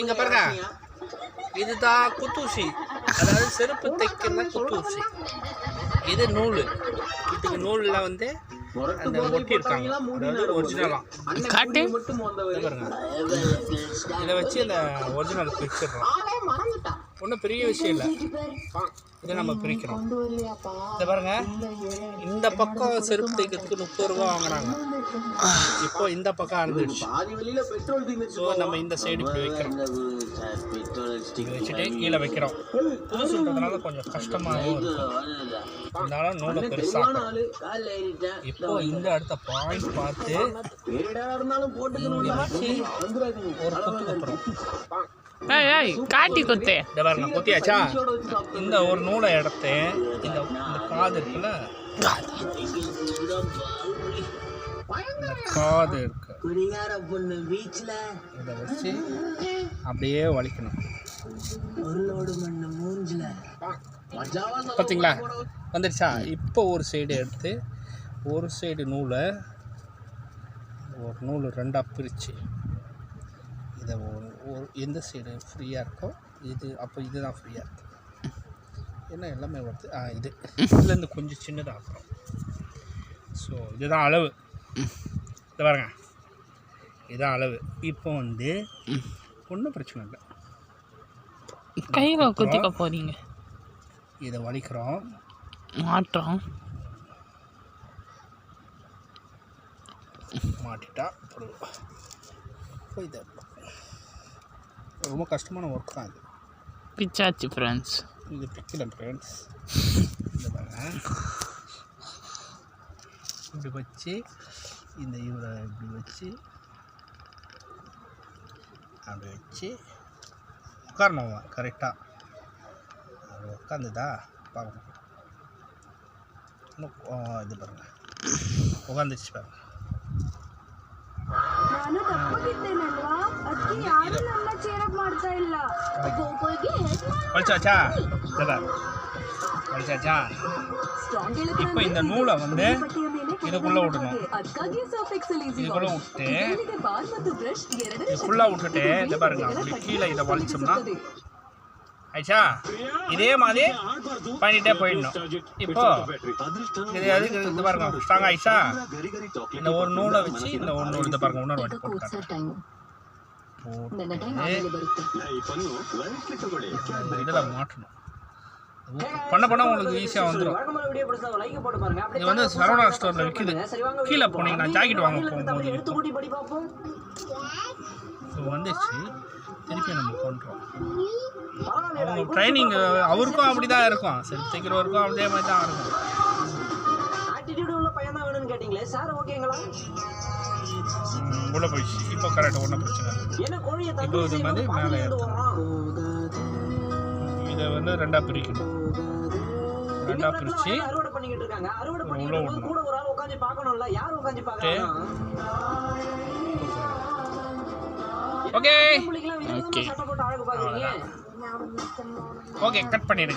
இங்க பாருங்க. இதுதான் குத்தூசி. அதாவது செருப்பு தைக்கிற குத்தூசி. இது நூல். இதுக்கு நூலில் வந்து அந்த ஒட்டி இருக்காங்க. அதாவது காட்டு. பாருங்க இதை வச்சு அந்த ஒரிஜினல் பிரிச்சிடுறோம் ஒன்றும் பெரிய விஷயம் இல்லை. இதை நம்ம பிரிக்கிறோம். இதை பாருங்க. இந்த பக்கம் செருப்பு தைக்கிறதுக்கு முப்பது ரூபா வாங்குறாங்க. இப்போ இந்த பக்கம் அறந்துடுச்சு. ஸோ நம்ம இந்த சைடு இப்படி வைக்கிறோம். வச்சுட்டு கீழே வைக்கிறோம். புதுசுன்றதுனால கொஞ்சம் கஷ்டமாகவும் இருக்கும். அதனால நூலை பெருசாக இப்போ இந்த அடுத்த பாயிண்ட் பார்த்து இருந்தாலும் ஒரு குத்து ஏய் ஏய் காட்டி குத்து. இந்த பாருங்க குத்தியாச்சா? இந்த ஒரு நூலை எடுத்து இந்த இந்த காது இருக்குல்ல? இந்த காது இருக்கு. இதை வச்சு அப்படியே வலிக்கணும். மண்ணு பார்த்தீங்களா வந்துடுச்சா? இப்போ ஒரு சைடு எடுத்து ஒரு சைடு நூலை ஒரு நூல் ரெண்டாக பிரித்து இதை ஒரு ஒரு எந்த சைடு ஃப்ரீயாக இருக்கோ இது அப்போ இதுதான் ஃப்ரீயாக இருக்கும் என்ன எல்லாமே வருது ஆ இது. இதுலேருந்து கொஞ்சம் சின்னதாகிறோம் ஸோ இதுதான் அளவு. இது பாருங்க. இதுதான் அளவு. இப்போ வந்து ஒன்றும் பிரச்சனை இல்லை. கையில குத்திக்க போறீங்க. இதை வலிக்கிறோம். மாற்றம் மாட்டிட்டா இப்போ இதை ரொம்ப கஷ்டமான ஒர்க் தான் இது பிச்சாச்சு ஃப்ரெண்ட்ஸ் இது பிக்கல ஃப்ரெண்ட்ஸ் இந்த பாருங்க. இப்படி வச்சு இந்த இவரை இப்படி வச்சு அப்படி வச்சு உட்காரணும் கரெக்டாக அது உட்காந்துதா பார்க்கணும் இது பாருங்க. உட்காந்துச்சு பாருங்க. படிச்சாச்சா படிச்சாச்சா இப்போ இந்த நூலை வந்து இதுக்குள்ள விடணும் இதுக்குள்ள விட்டு ஃபுல்லாக விட்டுட்டு இதை பாருங்க அப்படி கீழே இதை வலிச்சோம்னா ஆச்சா இதே மாதிரி பண்ணிட்டே போயிடணும் இப்போ இது அதுக்கு இது பாருங்க ஸ்ட்ராங் ஆயிடுச்சா இந்த ஒரு நூலை வச்சு இந்த ஒரு நூல் இதை பாருங்க இன்னொரு வாட்டி போட்டு இதில் மாட்டணும். பண்ண பண்ண உங்களுக்கு ஈஸியாக வந்துடும் வீடியோ பிடிச்சா லைக் போட்டு பாருங்க இது வந்து சரவணா ஸ்டோரில் விற்கிது கீழே போனீங்கன்னா ஜாக்கெட் வாங்க போகும்போது இது வந்துச்சு. திருப்பி நம்ம பண்ணுறோம் அவங்க ட்ரைனிங் அவருக்கும் அப்படி தான் இருக்கும். சரி தைக்கிறவருக்கும் அதே மாதிரி தான் இருக்கும். ஆட்டிடியூட் உள்ள பையன் தான் வேணும்னு கேட்டீங்களே சார் ஓகேங்களா உள்ள போயிடுச்சு இப்போ கரெக்டாக ஒன்றும் பிரச்சனை இல்லை. இப்போ இது மாதிரி மேலே ஏற்றணும் இதை வந்து ரெண்டாக பிரிக்கணும். ரெண்டாக பிரித்து உள்ள இருக்கும்போது கூட ஒரு ஆள் உட்காந்து பார்க்கணும்ல? யார் உட்காந்து பார்க்கறாங்க? ஓகே. பார்க்குறீங்க. ஓகே கட் பண்ணிடுங்க.